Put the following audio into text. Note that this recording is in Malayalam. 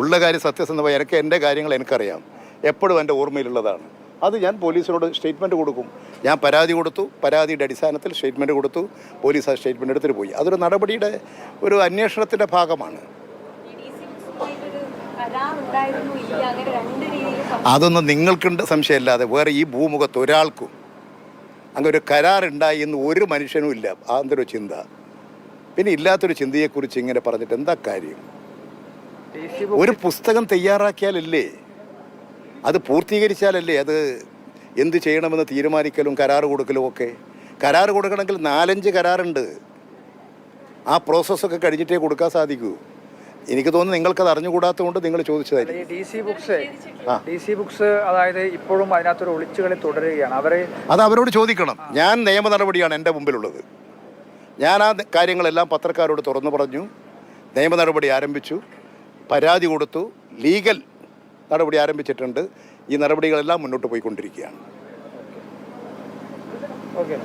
ഉള്ള കാര്യം സത്യസന്ധമായി എനിക്ക് എന്റെ കാര്യങ്ങൾ എനിക്കറിയാം. എപ്പോഴും എന്റെ ഓർമ്മയിലുള്ളതാണ്. അത് ഞാൻ പോലീസിനോട് സ്റ്റേറ്റ്മെന്റ് കൊടുക്കും. ഞാൻ പരാതി കൊടുത്തു. പരാതിയുടെ അടിസ്ഥാനത്തിൽ സ്റ്റേറ്റ്മെന്റ് കൊടുത്തു. പോലീസ് ആ സ്റ്റേറ്റ്മെന്റ് എടുത്തിട്ട് പോയി. അതൊരു നടപടിയുടെ ഒരു അന്വേഷണത്തിന്റെ ഭാഗമാണ്. അതൊന്നും നിങ്ങൾക്കുണ്ട് സംശയമില്ലാതെ വേറെ ഈ ഭൂമുഖത്ത് ഒരാൾക്കും അങ്ങനെ ഒരു കരാറുണ്ടായി എന്ന് ഒരു മനുഷ്യനും ഇല്ല. അതൊരു ചിന്ത. പിന്നെ ഇല്ലാത്തൊരു ചിന്തയെക്കുറിച്ച് ഇങ്ങനെ പറഞ്ഞിട്ട് എന്താ കാര്യം? ഒരു പുസ്തകം തയ്യാറാക്കിയാലല്ലേ? അത് പൂർത്തീകരിച്ചാലല്ലേ അത് എന്ത് ചെയ്യണമെന്ന് തീരുമാനിക്കലും കരാർ കൊടുക്കലും ഒക്കെ? കരാർ കൊടുക്കണമെങ്കിൽ നാലഞ്ച് കരാറുണ്ട്. ആ പ്രോസസ്സൊക്കെ കഴിഞ്ഞിട്ടേ കൊടുക്കാൻ സാധിക്കൂ. എനിക്ക് തോന്നുന്നു നിങ്ങൾക്കത് അറിഞ്ഞുകൂടാത്തതുകൊണ്ട് നിങ്ങൾ ചോദിച്ചതായിരിക്കും. D C books. D C books അതായത് ഇപ്പോഴും അതിനകത്തൊരു ഒളിച്ചുകളി തുടരുകയാണ്. അവരെ അത് അവരോട് ചോദിക്കണം. ഞാൻ നിയമ നടപടിയാണ് എന്റെ മുമ്പിലുള്ളത്. ഞാൻ ആ കാര്യങ്ങളെല്ലാം പത്രക്കാരോട് തുറന്നു പറഞ്ഞു. നിയമ നടപടി ആരംഭിച്ചു. പരാതി കൊടുത്തു. ലീഗൽ നടപടി ആരംഭിച്ചിട്ടുണ്ട്. ഈ നടപടികളെല്ലാം മുന്നോട്ട് പോയിക്കൊണ്ടിരിക്കുകയാണ്. ഓക്കെ.